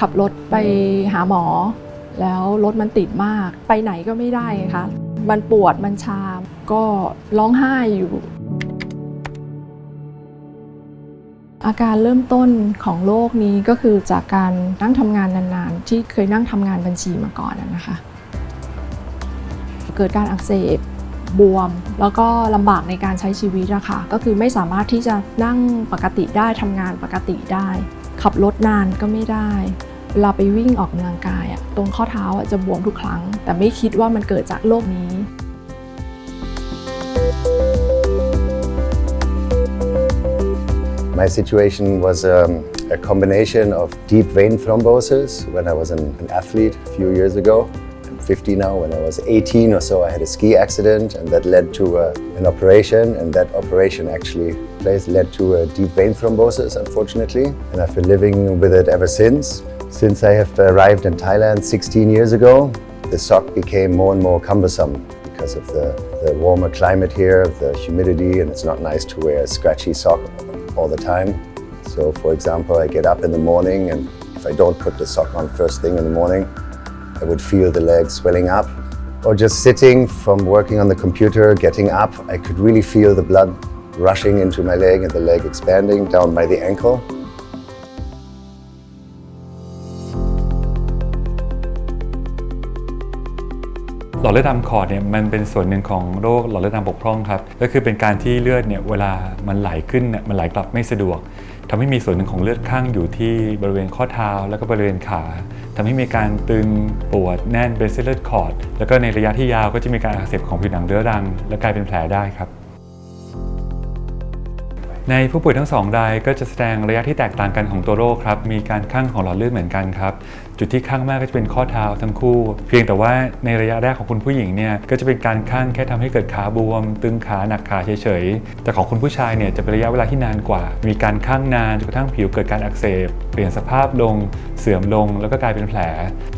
ขับรถไปหาหมอ แล้วรถมันติดมาก ไปไหนก็ไม่ได้ค่ะมันปวดมันชาก็ร้องไห้อยู่ อาการเริ่มต้นของโรคนี้ก็คือจากการนั่งทำงานนานๆ ที่เคยนั่งทำงานบัญชีมาก่อนนะคะ เกิดการอักเสบ บวม แล้วก็ลำบากในการใช้ชีวิตอะค่ะก็คือไม่สามารถที่จะนั่งปกติได้ทำงานปกติได้ ขับรถนานก็ไม่ได้เวลาไปวิ่งออกกำลังกายอะตรงข้อเท้าอะจะบวมทุกครั้ง แต่ไม่คิดว่ามันเกิดจากโรคนี้ My situation was um, a combination of deep vein thrombosis when I was an, an athlete a few years ago. I'm 50 now. When I was 18 or so, I had a ski accident, and that led to uh, an operation. And that operation actually led to a deep vein thrombosis, unfortunately. And I've been living with it ever since. Since I have arrived in Thailand 16 years ago, the sock became more and more cumbersome because of the, the warmer climate here, the humidity, and it's not nice to wear a scratchy sock all the time. So, for example, I get up in the morning, and if I don't put the sock on first thing in the morning, I would feel the leg swelling up. Or just sitting from working on the computer, getting up, I could really feel the blood rushing into my leg and the leg expanding down by the ankle. หลอดเลือดดำขอดเนี่ยมันเป็นส่วนหนึ่งของโรคหลอดเลือดดำบกพร่องครับ ก็คือเป็นการที่เลือดเนี่ยเวลามันไหลขึ้นเนี่ยมันไหลกลับไม่สะดวก ทำให้มีส่วนหนึ่งของเลือดข้างอยู่ที่บริเวณข้อเท้า แล้วก็บริเวณขาทำให้มีการตึงปวดแน่นเป็นเส้นเลือดขอด แล้วก็ในระยะที่ยาวก็จะมีการอักเสบของผิวหนังเรื้อรัง และกลายเป็นแผลได้ครับ ในผู้ป่วยทั้งสองรายก็จะแสดงระยะที่แตกต่างกันของตัวโรคครับ มีการข้างของหลอดเลือดเหมือนกันครับ จุดที่ข้างมากก็จะเป็นข้อเท้าทั้งคู่ เพียงแต่ว่าในระยะแรกของคุณผู้หญิงเนี่ยก็จะเป็นการข้างแค่ทำให้เกิดขาบวม ตึงขาหนักขาเฉยๆ แต่ของคุณผู้ชายเนี่ยจะเป็นระยะเวลาที่นานกว่า มีการข้างนานจนกระทั่งผิวเกิดการอักเสบ เปลี่ยนสภาพลง เสื่อมลง แล้วก็กลายเป็นแผล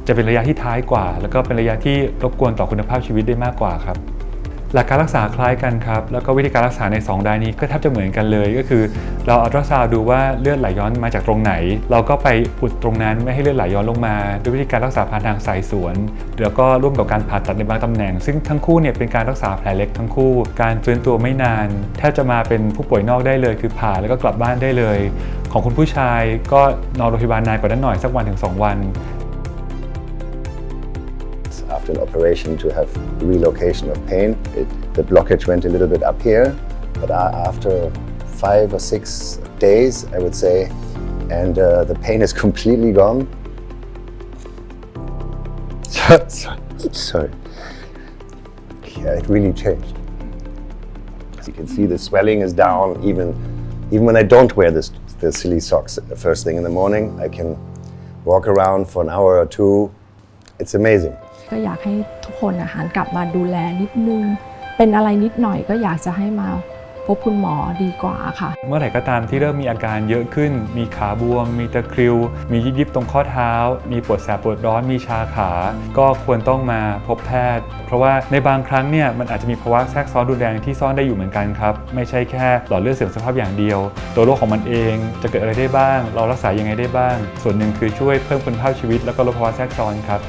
จะเป็นระยะที่ท้ายกว่า แล้วก็เป็นระยะที่รบกวนต่อคุณภาพชีวิตได้มากกว่าครับ หลักการรักษาคล้ายกันครับ แล้วก็วิธีการรักษาใน 2 รายนี้ก็แทบจะเหมือนกันเลย ก็คือ เราอัลตราซาวดูว่าเลือดไหลย้อนมาจากตรงไหน เราก็ไปอุดตรงนั้นไม่ให้เลือดไหลย้อนลงมา ด้วยวิธีการรักษาผ่านทางสายสวนแล้วก็ร่วมกับการผ่าตัดในบางตำแหน่ง ซึ่งทั้งคู่เนี่ยเป็นการรักษาแผลเล็กทั้งคู่ การฟื้นตัวไม่นานแทบจะมาเป็นผู้ป่วยนอกได้เลย คือผ่าแล้วก็กลับบ้านได้เลย ของคุณผู้ชายก็นอนโรงพยาบาลนานกว่านั้นหน่อยสักวันถึงสองวัน after an operation to have relocation of pain. It, the blockage went a little bit up here, but after five or six days, I would say, and uh, the pain is completely gone. sorry. sorry. Yeah, it really changed. As you can see, the swelling is down. Even even when I don't wear this the silly socks first thing in the morning, I can walk around for an hour or two. It's amazing. ก็อยากให้ทุกคนอาหารกลับมาดูแลนิดนึง เป็นอะไรนิดหน่อยก็อยากจะให้มาพบคุณหมอดีกว่าค่ะ เมื่อไหร่ก็ตามที่เริ่มมีอาการเยอะขึ้น มีขาบวม มีตะคริว มียิบยิบตรงข้อเท้า มีปวดแสบปวดร้อน มีชาขา ก็ควรต้องมาพบแพทย์ เพราะว่าในบางครั้งเนี่ยมันอาจจะมีภาวะแทรกซ้อนรุนแรงที่ซ่อนได้อยู่เหมือนกันครับ ไม่ใช่แค่หลอดเลือดเสื่อมสภาพอย่างเดียว ตัวโรคของมันเองจะเกิดอะไรได้บ้าง เรารักษายังไงได้บ้าง ส่วนหนึ่งคือช่วยเพิ่มคุณภาพชีวิต แล้วก็ลดภาวะแทรกซ้อนครับ